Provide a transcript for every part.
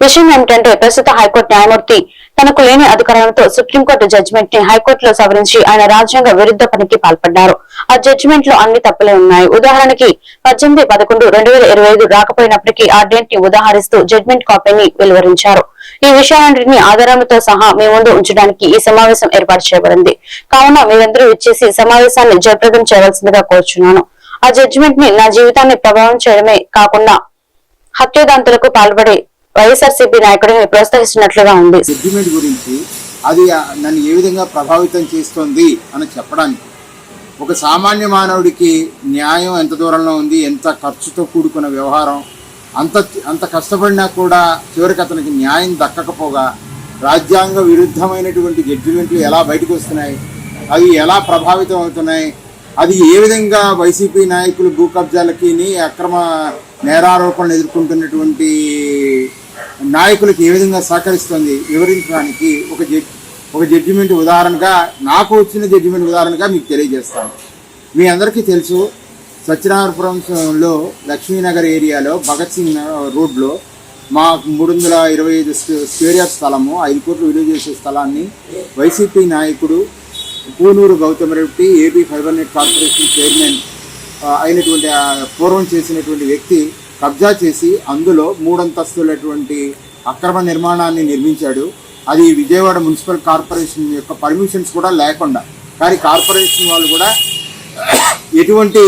విషయం ఏమిటంటే ప్రస్తుత హైకోర్టు న్యాయమూర్తి తనకు లేని అధికారంతో సుప్రీంకోర్టు జడ్జిమెంట్ని హైకోర్టులో సవరించి ఆయన రాజ్యాంగ విరుద్ధ పనికి పాల్పడ్డారు. ఆ జడ్జిమెంట్లో అన్ని తప్పులే ఉన్నాయి. ఉదాహరణకి పద్దెనిమిది పదకొండు రెండు వేల ఇరవై ఐదు రాకపోయినప్పటికీ ఆ డేట్ని ఉదాహరిస్తూ జడ్జిమెంట్ కాపీని వెలువరించారు. ఈ విషయాలన్నింటినీ ఆధారాలతో సహా మీ ముందు ఉంచడానికి ఈ సమావేశం ఏర్పాటు చేయబడింది. కావున మీరందరూ ఇచ్చేసి సమావేశాన్ని జయప్రదం చేయవలసిందిగా కోరుచున్నాను. ఆ జడ్జిమెంట్ని నా జీవితాన్ని ప్రభావం చేయడమే కాకుండా హత్యోదాంతులకు పాల్పడే వైఎస్ఆర్సీపీ నాయకుడిని ప్రోత్సహిస్తున్నట్లుగా ఉంది. సెంటిమెంట్ గురించి అది నన్ను ఏ విధంగా ప్రభావితం చేస్తుంది అని చెప్పడానికి. ఒక సామాన్య మానవుడికి న్యాయం ఎంత దూరంలో ఉంది ఎంత ఖర్చుతో కూడుకున్న వ్యవహారం అంత అంత కష్టపడినా కూడా చివరికి అతనికి న్యాయం దక్కకపోగా రాజ్యాంగ విరుద్ధమైనటువంటి జడ్జిమెంట్లు ఎలా బయటకు వస్తున్నాయి అవి ఎలా ప్రభావితం అవుతున్నాయి అది ఏ విధంగా వైసీపీ నాయకులు భూ కబ్జాలకి అక్రమ నేరారోపణలు ఎదుర్కొంటున్నటువంటి నాయకులకు ఏ విధంగా సహకరిస్తుంది వివరించడానికి ఒక జడ్జి ఒక జడ్జిమెంట్ ఉదాహరణగా నాకు వచ్చిన జడ్జిమెంట్ ఉదాహరణగా మీకు తెలియజేస్తాను. మీ అందరికీ తెలుసు సత్యనారాయణపురంలో లక్ష్మీనగర్ ఏరియాలో భగత్ సింగ్ రోడ్లో మా మూడు వందల ఇరవై ఐదు స్క్వేర్ యార్డ్ స్థలము ఐదు కోట్లు విలువ చేసే స్థలాన్ని వైసీపీ నాయకుడు Punuru Gautham Reddy AP fibre net corporation chairman అయినటువంటి పూర్వం చేసినటువంటి వ్యక్తి కబ్జా చేసి అందులో మూడంతస్తులటువంటి అక్రమ నిర్మాణాన్ని నిర్మించాడు. అది విజయవాడ మున్సిపల్ కార్పొరేషన్ యొక్క పర్మిషన్స్ కూడా లేకుండా. కానీ కార్పొరేషన్ వాళ్ళు కూడా ఎటువంటి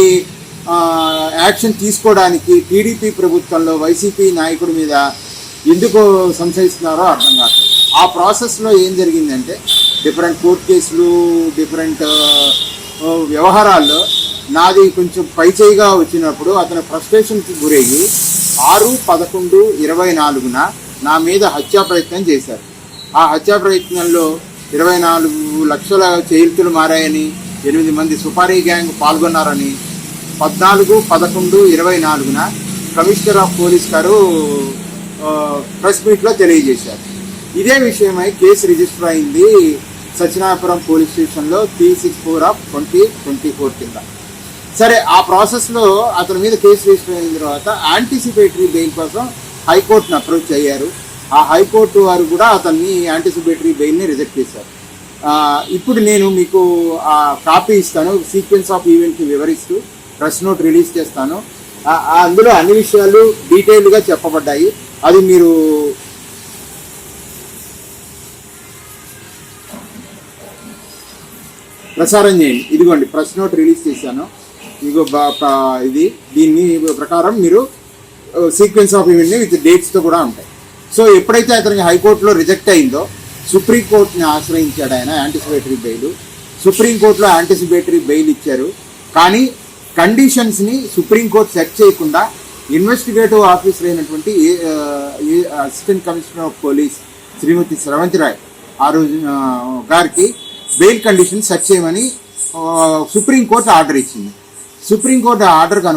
యాక్షన్ తీసుకోవడానికి టీడీపీ ప్రభుత్వంలో వైసీపీ నాయకుడి మీద ఎందుకు సంశయిస్తున్నారో అర్థం కాదు ఆ ప్రాసెస్లో ఏం జరిగిందంటే డిఫరెంట్ కోర్టు కేసులు డిఫరెంట్ వ్యవహారాల్లో నాది కొంచెం పైచేయిగా వచ్చినప్పుడు అతను ఫ్రస్ట్రేషన్కి గురయ్యి ఆరు పదకొండు ఇరవై నాలుగున నా మీద హత్యా ప్రయత్నం చేశారు. ఆ హత్యా ప్రయత్నంలో ఇరవై నాలుగు లక్షల చేతులు మారాయని ఎనిమిది మంది సుపారీ గ్యాంగ్ పాల్గొన్నారని పద్నాలుగు పదకొండు ఇరవై నాలుగున కమిషనర్ ఆఫ్ పోలీస్ గారు ప్రెస్ మీట్లో తెలియజేశారు. ఇదే విషయమై కేసు రిజిస్టర్ అయింది సచినాపురం పోలీస్ స్టేషన్లో three six four of twenty twenty four కింద. సరే ఆ ప్రాసెస్లో అతని మీద కేసు రిజిస్టర్ అయిన తర్వాత యాంటిసిపేటరీ బెయిల్ కోసం హైకోర్టును అప్రోచ్ అయ్యారు. ఆ హైకోర్టు వారు కూడా అతన్ని యాంటిసిపేటరీ బెయిల్ని రిజెక్ట్ చేశారు. ఇప్పుడు నేను మీకు ఆ కాపీ ఇస్తాను సీక్వెన్స్ ఆఫ్ ఈవెంట్ని వివరిస్తూ ప్రెస్ నోట్ రిలీజ్ చేస్తాను. అందులో అన్ని విషయాలు డీటెయిల్డ్గా చెప్పబడ్డాయి. అది మీరు ప్రసారం చేయండి. ఇదిగోండి ప్రెస్ నోట్ రిలీజ్ చేశాను. ఇదిగో బా- ఇది దీన్ని ప్రకారం మీరు సీక్వెన్స్ ఆఫ్ ఈవెంట్ని విత్ డేట్స్తో కూడా ఉంటాయి. సో ఎప్పుడైతే అతనికి హైకోర్టులో రిజెక్ట్ అయిందో సుప్రీంకోర్టుని ఆశ్రయించాడు ఆయన యాంటిసిపేటరీ బెయిల్ సుప్రీంకోర్టులో యాంటిసిపేటరీ బెయిల్ ఇచ్చారు. కానీ కండిషన్స్ని సుప్రీంకోర్టు సెట్ చేయకుండా ఇన్వెస్టిగేటివ్ ఆఫీసర్ అయినటువంటి ఏ- ఏ assistant commissioner of police Srimathi Sravanthi Roy ఆ రోజు గారికి బెయిల్ కండిషన్ సెట్ చేయమని సుప్రీంకోర్టు ఆర్డర్ ఇచ్చింది. సుప్రీంకోర్టు ఆర్డర్కి అనుగుణంగా